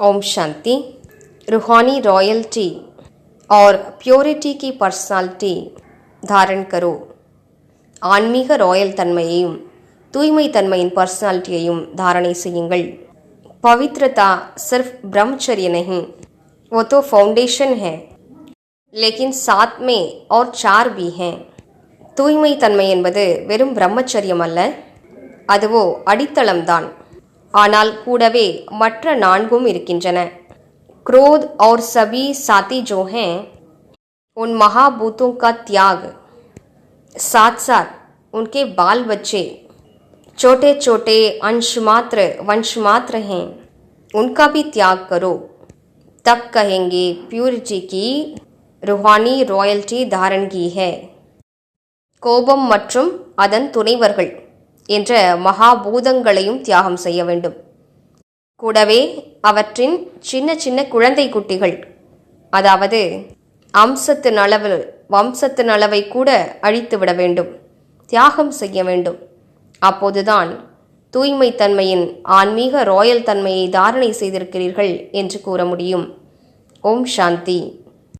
ओम शांति रूहानी रॉयल्टी और प्योरिटी की पर्सनालिटी धारण करो ஆன்மீக ராயல் தன்மையையும் தூய்மை தன்மையின் பர்சனாலிட்டியையும் தாரணை செய்யுங்கள் पवित्रता सिर्फ ब्रह्मचर्य नहीं वो तो फाउंडेशन है लेकिन साथ में और चार भी हैं தூய்மை தன்மை என்பது வெறும் பிரம்மச்சரியம் அல்ல அதுவோ அடித்தளம்தான் ஆனால் கூடவே மற்ற நான்கும் இருக்கின்றன क्रोध और सभी साथी जो हैं उन महाभूतों का त्याग साथ साथ उनके बाल बच्चे छोटे छोटे अंश मात्र वंश मात्र हैं उनका भी त्याग करो तब कहेंगे प्यूरिटी की रूहानी रॉयल्टी धारण की है கோபம் மற்றும் அதன் துணைவர்கள் என்ற மகாபூதங்களையும் தியாகம் செய்ய வேண்டும். கூடவே அவற்றின் சின்ன சின்ன குழந்தை குட்டிகள் அதாவது அம்சத்தின் அளவு வம்சத்தின் அளவை கூட அழித்து விட வேண்டும். தியாகம் செய்ய வேண்டும். அப்போதுதான் தூய்மை தன்மையின் ஆன்மீக ராயல் தன்மையை தாரணை செய்திருக்கிறீர்கள் என்று கூற முடியும். ஓம் சாந்தி.